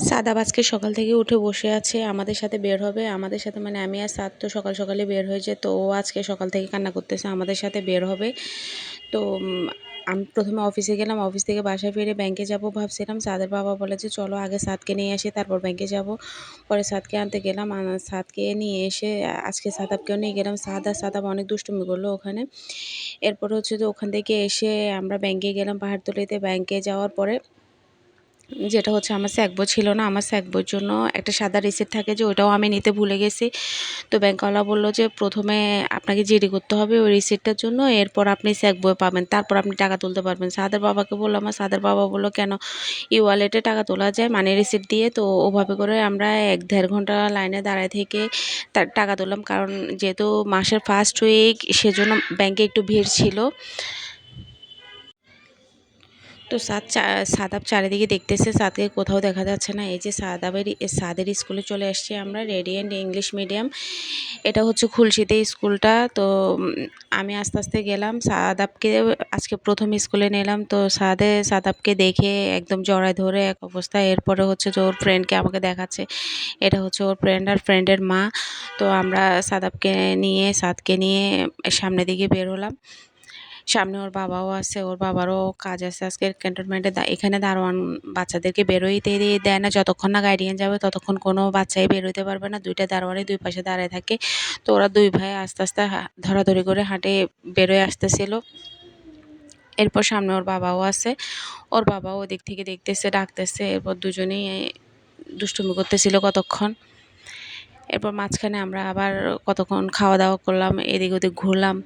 সাদাব আজকে সকাল থেকে উঠে বসে আছে, আমাদের সাথে বের হবে। আমাদের সাথে মানে আমি আর সাদ তো সকাল সকালে বের হয়েছে তো ও আজকে সকাল থেকে কান্না করতেছে, আমাদের সাথে বের হবে। তো আমি, প্রথমে অফিসে গেলাম অফিস থেকে বাসায় ফিরে ব্যাংকে যাব ভাবছিলাম। সাদের বাবা বলে যে চলো আগে সাদকে নিয়ে আসি, তারপর ব্যাংকে যাব। পরে সাদকে আনতে গেলাম সাদকে নিয়ে এসে আজকে সাদাবকেও নিয়ে গেলাম। সাদ আর সাদাব অনেক দুষ্টুমি করল ওখানে। এরপর হচ্ছে যে ওখান থেকে এসে আমরা ব্যাংকে গেলাম, পাহাড়তলিতে। ব্যাংকে যাওয়ার পরে যেটা হচ্ছে আমার স্যাকবো ছিল না, আমার স্যাক বইয়ের জন্য একটা সাদা রিসিপ্ট থাকে যে ওটাও আমি নিতে ভুলে গেছি। তো ব্যাংকওয়ালা বলল যে প্রথমে আপনাকে জিডি করতে হবে ওই রিসিপ্টটার জন্য, এরপর আপনি স্যাক বই পাবেন, তারপর আপনি টাকা তুলতে পারবেন। সাদার বাবাকে বলল, আমার সাদার বাবা বলল, কেন? ই ওয়ালেটে টাকা তোলা যায় মানে রিসিপ্ট দিয়ে? তো ওভাবে করে আমরা এক দেড় ঘণ্টা লাইনে দাঁড়ায় থেকে তার টাকা তুললাম, কারণ যেহেতু মাসের ফার্স্ট উইক সেজন্য ব্যাংকে একটু ভিড় ছিল। তো সাদ সাদাব চারিদিকে দেখতেছে সাদকে কোথাও দেখা যাচ্ছে না। এই যে সাদাবের সাদের স্কুলে চলে আসছি আমরা রেডিয়েন্ট ইংলিশ মিডিয়াম। এটা হচ্ছে খুলশিতে স্কুলটা, তো আমি আস্তে আস্তে গেলাম। সাদাবকে আজকে প্রথম স্কুলে নিলাম, তো সাদে সাদাবকে দেখে একদম জড়ায় ধরে এক অবস্থা এরপরে হচ্ছে যে ওর ফ্রেন্ডকে আমাকে দেখাচ্ছে। এটা হচ্ছে ওর ফ্রেন্ড আর ফ্রেন্ডের মা। তো আমরা সাদাবকে নিয়ে, সাদকে নিয়ে সামনের দিকে বের হলাম। সামনে ওর বাবাও আছে, ওর বাবারও কাজ আছে আজকে ক্যান্টনমেন্টে এখানে দারোয়ান বাচ্চাদেরকে বেরোইতে দিয়ে না, যতক্ষণ না গাইডিয়ান যাবে ততক্ষণ কোনো বাচ্চাই বেরোতে পারবে না। দুইটা দারোয়ানই দুই পাশে দাঁড়ায় থাকে। তো ওরা দুই ভাই আস্তে আস্তে ধরাধরি করে হাঁটে বেরোয় আসতেছিল। এরপর সামনে ওর বাবাও আছে। ওর বাবাও ওদিক থেকে দেখতেছে, ডাকতেছে। এরপর দুজনেই দুষ্টুমি করতেছিল কতক্ষণ। এরপর মাঝখানে আমরা আবার কতক্ষণ খাওয়া দাওয়া করলাম, এদিক ওদিক ঘুরলাম।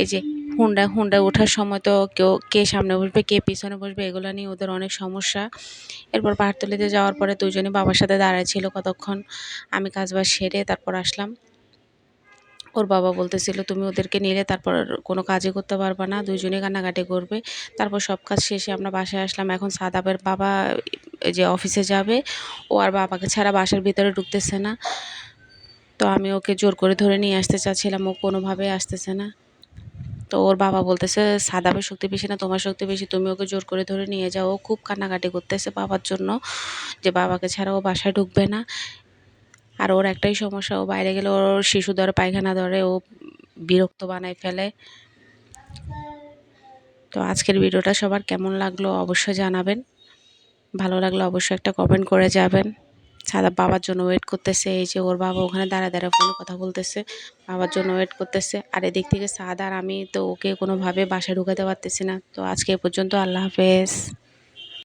এই যে হুন্ডা হুন্ডা ওঠার সময় তো কেউ, কে সামনে বসবে, কে পিছনে বসবে, এগুলো নিয়ে ওদের অনেক সমস্যা। এরপর পাহাড়তলিতে যাওয়ার পরে দুজনে বাবার সাথে দাঁড়ায় ছিল কতক্ষণ, আমি কাজ বাজ সেরে তারপর আসলাম। ওর বাবা বলতেছিল, তুমি ওদেরকে নিলে তারপর কোনো কাজই করতে পারবে না দুজনে কান্নাকাটি করবে। তারপর সব কাজ শেষে আমরা বাসায় আসলাম। এখন সাদাবের বাবা যে অফিসে যাবে, ও আর বাবাকে ছাড়া বাসার ভিতরে ঢুকতেছে না। তো আমি ওকে জোর করে ধরে নিয়ে আসতে চাচ্ছিলাম, ও কোনোভাবে আসতেছে না। তো ওর বাবা বলতেছে সাদাবের শক্তি বেশি না, তোমার শক্তি বেশি, তুমি ওকে জোর করে ধরে নিয়ে যাও। ও খুব কান্নাকাটি করতেছে বাবার জন্য, যে বাবাকে ছাড়া ও বাসায় ঢুকবে না। আর ওর একটাই সমস্যা, ও বাইরে গেলে ওর শিশু ধরে, পায়খানা ধরে, ও বিরক্ত বানায় ফেলে। তো আজকের ভিডিওটা সবার কেমন লাগল অবশ্যই জানাবেন। ভালো লাগলে অবশ্যই একটা কমেন্ট করে যাবেন। সাদা বাবার জন্য ওয়েট করতেছে, এই যে ওর বাবা ওখানে দাঁড়া দাঁড়া ফোনে কথা বলতেছে, বাবার জন্য ওয়েট করতেছে। আর এদিক থেকে সাদ আর আমি তো ওকে কোনোভাবে বাসায় ঢুকাতে পারতেছি না। তো আজকে এ পর্যন্ত আল্লাহ হাফেজ।